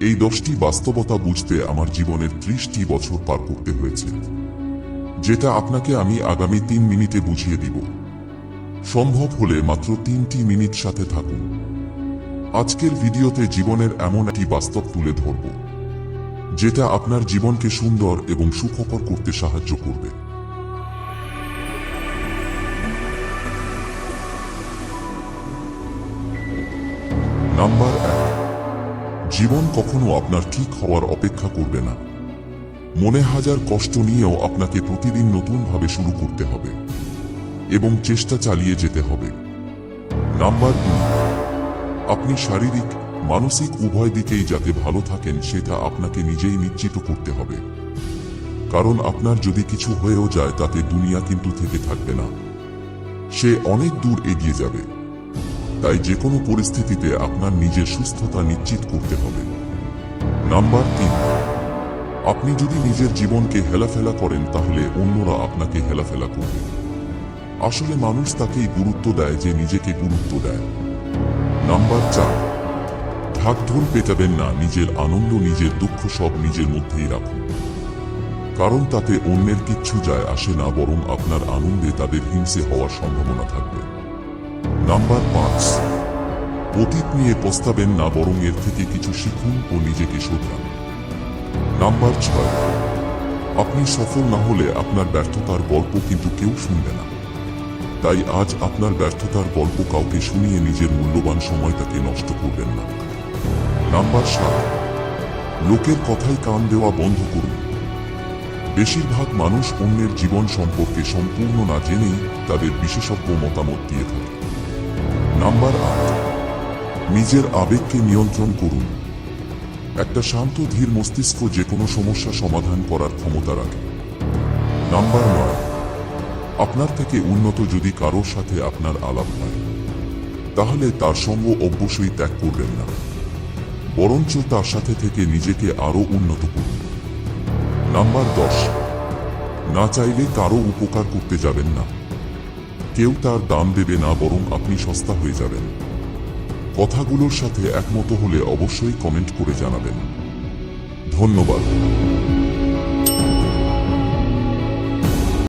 এই দশটি বাস্তবতা বুঝতে আমার জীবনের ত্রিশটি বছর পার করতে হয়েছে। যেটা আপনাকে আমি আগামী তিন মিনিটে বুঝিয়ে দিব। সম্ভব হলে মাত্র তিনটি মিনিট সাথে থাকুন। আজকের ভিডিওতে জীবনের এমন একটি বাস্তব তুলে ধরব, যেটা আপনার জীবনকে সুন্দর এবং সুখকর করতে সাহায্য করবে। নাম্বার এক। জীবন কখনো আপনার ঠিক হওয়ার অপেক্ষা করবে না। মনে হাজার কষ্ট নিয়েও আপনাকে প্রতিদিন নতুনভাবে শুরু করতে হবে এবং চেষ্টা চালিয়ে যেতে হবে। নাম্বার দুই, আপনি শারীরিক, মানসিক উভয় দিকেই যাতে ভালো থাকেন সেটা আপনাকে নিজেই নিশ্চিত করতে হবে। কারণ আপনার যদি কিছু হয়েও যায় তাতে দুনিয়া কিন্তু থেকে থাকবে না। সে অনেক দূর এগিয়ে যাবে। তাই যে কোনো পরিস্থিতিতে আপনার নিজের সুস্থতা নিশ্চিত করতে হবে। নাম্বার তিন, আপনি যদি নিজের জীবনকে হেলাফেলা করেন, তাহলে অন্যরা আপনাকে হেলাফেলা করবে। আসলে মানুষ তাকেই গুরুত্ব দেয় যে নিজেকে গুরুত্ব দেয়। নাম্বার চার, ঢাকঢোল পেটাবেন না, নিজের আনন্দ, নিজের দুঃখ সব নিজের মধ্যেই রাখুন। কারণ তাতে অন্যের কিচ্ছু যায় আসে না, বরং আপনার আনন্দে তাদের হিংসে হওয়ার সম্ভাবনা থাকবে। নাম্বার পাঁচ। অতীত নিয়ে পস্তাবেন না, বরং এর থেকে কিছু শিখুন ও নিজেকে শোধরান। নাম্বার ছয়। আপনি সফল না হলে আপনার ব্যর্থতার গল্প কিন্তু কেউ শুনবে না। তাই আজ আপনার ব্যর্থতার গল্প কাউকে শুনিয়ে নিজের মূল্যবান সময়টাকে নষ্ট করবেন না। নাম্বার সাত। লোকের কথায় কান দেওয়া বন্ধ করুন। বেশিরভাগ মানুষ অন্যের জীবন সম্পর্কে সম্পূর্ণ না জেনেই তাদের বিশেষজ্ঞ মতামত দিয়ে থাকে। নাম্বার আট। নিজের আবেগকে নিয়ন্ত্রণ করুন। একটা শান্ত, ধীর মস্তিষ্ক যে কোনো সমস্যা সমাধান করার ক্ষমতা রাখে। নাম্বার নয়, আপনার থেকে উন্নত যদি কারোর সাথে আপনার আলাপ হয়, তাহলে তার সঙ্গ অবশ্যই ত্যাগ করবেন না। বরঞ্চ তার সাথে থেকে নিজেকে আরও উন্নত করুন। নাম্বার দশ, না চাইলে কারও উপকার করতে যাবেন না। কেউ তার দাম দেবে না, বরং আপনি সস্তা হয়ে যাবেন। কথাগুলোর সাথে একমত হলে অবশ্যই কমেন্ট করে জানাবেন। ধন্যবাদ।